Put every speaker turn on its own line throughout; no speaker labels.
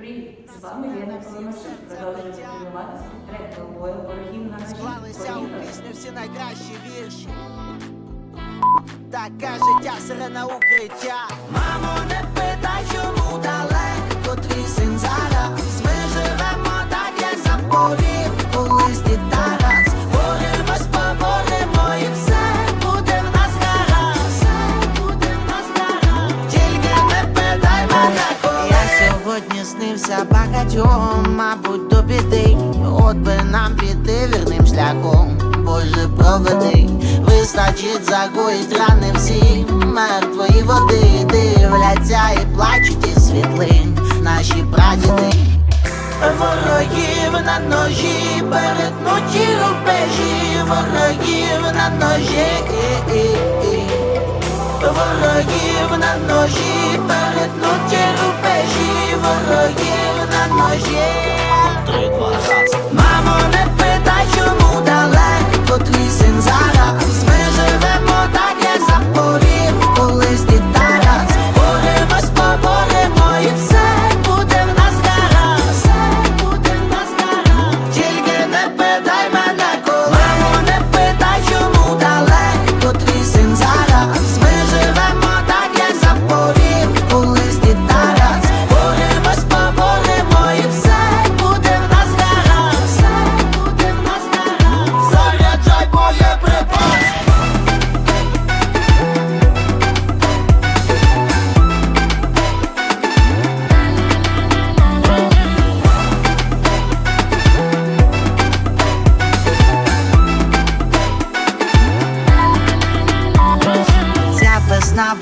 Привіт! З вами Лена Полоношик. Продовжуємо тренувати трек головою ворогів на ножі.
Склалися у пісню всі найкращі вірші. Таке життя сирена укриття. Мамо, не питай, сьогодні снився багатьом, мабуть, до біди. От би нам піти вірним шляхом. Боже, проведи, вистачить загоїть рани всі мертвої води дивляться і плачуть із світлин наші прадіди. Ворогів на ножі, перетнуті рубежі, ворогів на ножі, ворогів на ножі, перетнуті рубежі,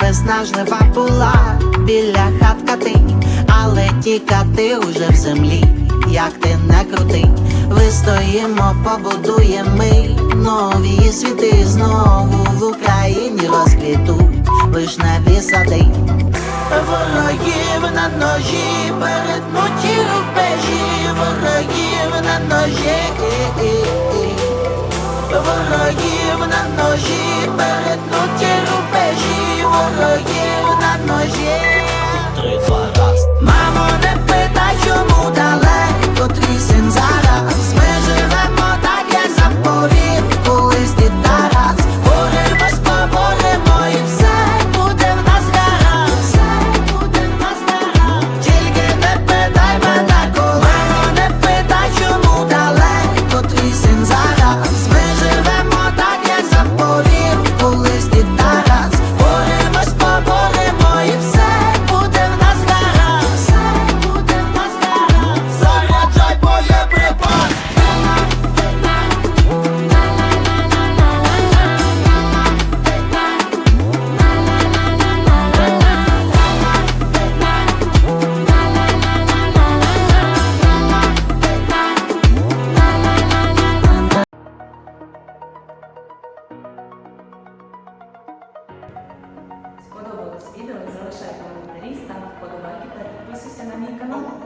виснажлива була біля хатка ти, але тікати уже в землі, як ти не крути. Вистоїмо, побудуємо ми нові світи знову в Україні розквітуть вишневі сади. Ворогів на ножі, перетнуті рубежі, ворогів на ножі. Ворогів на ножі, перетнуті
Сподобалось відео? Залишай коментарі, став вподобайки та підписуйся на мій канал.